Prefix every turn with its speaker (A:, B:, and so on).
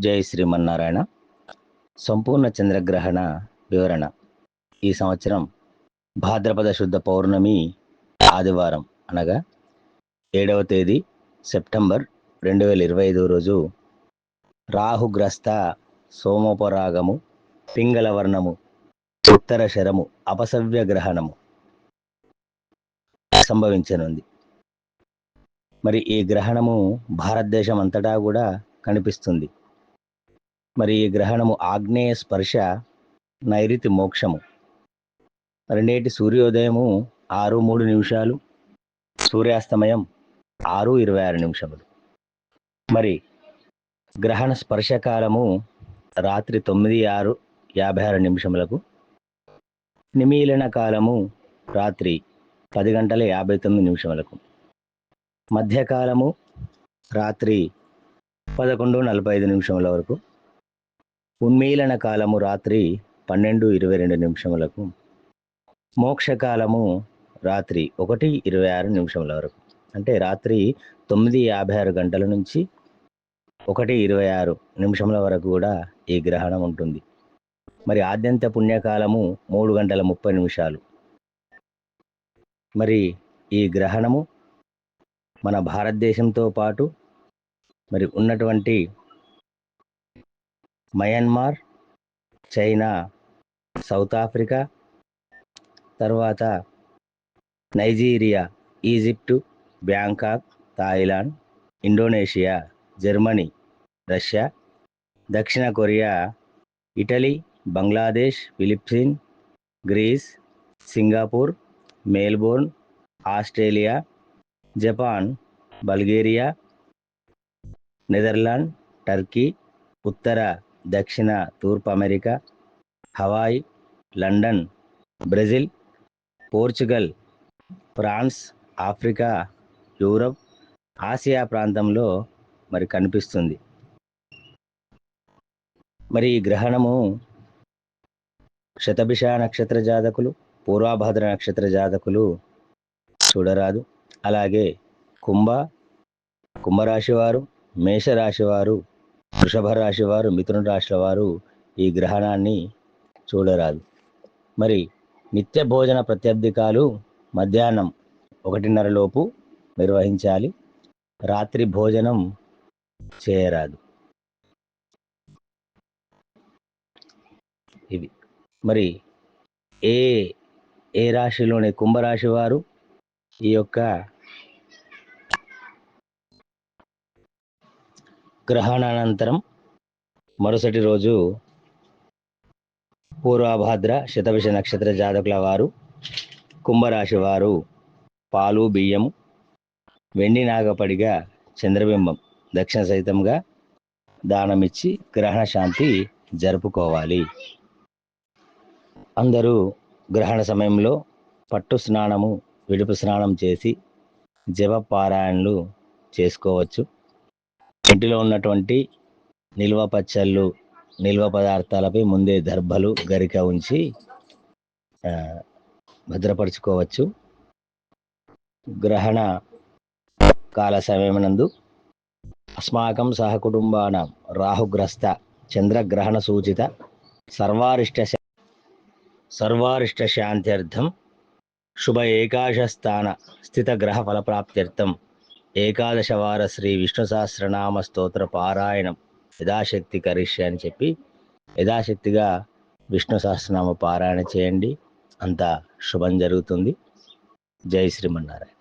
A: జై శ్రీమన్నారాయణ. సంపూర్ణ చంద్రగ్రహణ వివరణ. ఈ సంవత్సరం భాద్రపద శుద్ధ పౌర్ణమి ఆదివారం అనగా ఏడవ తేదీ సెప్టెంబర్ రెండు వేల ఇరవై ఐదో రోజు రాహుగ్రస్త సోమోపరాగము పింగళవర్ణము ఉత్తర శరము అపసవ్య గ్రహణము సంభవించనుంది. మరి ఈ గ్రహణము భారతదేశం అంతటా కూడా కనిపిస్తుంది. మరి ఈ గ్రహణము ఆగ్నేయ స్పర్శ నైరుతి మోక్షము. మరి నేటి సూర్యోదయము ఆరు మూడు నిమిషాలు. సూర్యాస్తమయం ఆరు ఇరవై ఆరు నిమిషములు. మరి గ్రహణ స్పర్శకాలము రాత్రి తొమ్మిది ఆరు యాభై ఆరు నిమిషములకు. నిమీలన కాలము రాత్రి పది గంటల యాభై తొమ్మిది నిమిషములకు. మధ్యకాలము రాత్రి పదకొండు నలభై ఐదు నిమిషముల వరకు. ఉన్మీలన కాలము రాత్రి పన్నెండు ఇరవై రెండు నిమిషములకు మోక్షకాలము రాత్రి ఒకటి ఇరవై ఆరు నిమిషముల వరకు. అంటే రాత్రి తొమ్మిది యాభై ఆరు గంటల నుంచి ఒకటి ఇరవై ఆరు నిమిషముల వరకు కూడా ఈ గ్రహణం ఉంటుంది. మరి ఆద్యంత పుణ్యకాలము మూడు గంటల ముప్పై నిమిషాలు. మరి ఈ గ్రహణము మన భారతదేశంతో పాటు మరి ఉన్నటువంటి మయన్మార్ చైనా సౌత్ ఆఫ్రికా తర్వాత Nigeria Egypt Bangkok Thailand Indonesia Germany Russia దక్షిణ Korea Italy Bangladesh Philippines Greece Singapore Melbourne Australia Japan Bulgaria Netherland Turkey ఉత్తర దక్షిణ తూర్పు America Hawaii London Brazil Portugal France Africa Europe Asia ప్రాంతంలో మరి కనిపిస్తుంది. మరి ఈ గ్రహణము శతభిష నక్షత్ర జాతకులు పూర్వభద్ర నక్షత్ర జాతకులు చూడరాదు. అలాగే కుంభ కుంభరాశి వారు మేషరాశి వారు వృషభ రాశి వారు మిథున రాశుల వారు ఈ గ్రహణాన్ని చూడరాదు. మరి నిత్య భోజన ప్రత్యర్థికాలు మధ్యాహ్నం ఒకటిన్నర లోపు నిర్వహించాలి. రాత్రి భోజనం చేయరాదు. ఇవి. మరి ఏ ఏ రాశిలోని కుంభరాశి వారు ఈ యొక్క గ్రహణానంతరం మరుసటి రోజు పూర్వభాద్ర శతభిష నక్షత్ర జాతకుల వారు కుంభరాశి వారు పాలు బియ్యము వెండి నాగపడిగా చంద్రబింబం దక్షిణ సహితంగా దానమిచ్చి గ్రహణ శాంతి జరుపుకోవాలి. అందరూ గ్రహణ సమయంలో పట్టు స్నానము విడుపు స్నానం చేసి జప పారాయణలు చేసుకోవచ్చు. ఇంటిలో ఉన్నటువంటి నిల్వ పచ్చళ్ళు నిల్వ పదార్థాలపై ముందే దర్భలు గరిక ఉంచి భద్రపరుచుకోవచ్చు. గ్రహణ కాల సమయమునందు అస్మాకం సహకుటుంబాన రాహుగ్రస్త చంద్రగ్రహణ సూచిత సర్వారిష్ట శా- సర్వారిష్ట శాంత్యర్థం శుభ ఏకాశ స్థాన స్థిత గ్రహ ఫలప్రాప్త్యర్థం. ఏకాదశవార శ్రీ విష్ణు సహస్రనామ స్తోత్ర పారాయణం యథాశక్తి కరిష్య అని చెప్పి యథాశక్తిగా విష్ణు సహస్రనామ పారాయణ చేయండి. అంతా శుభం జరుగుతుంది. జై శ్రీమన్నారాయణ.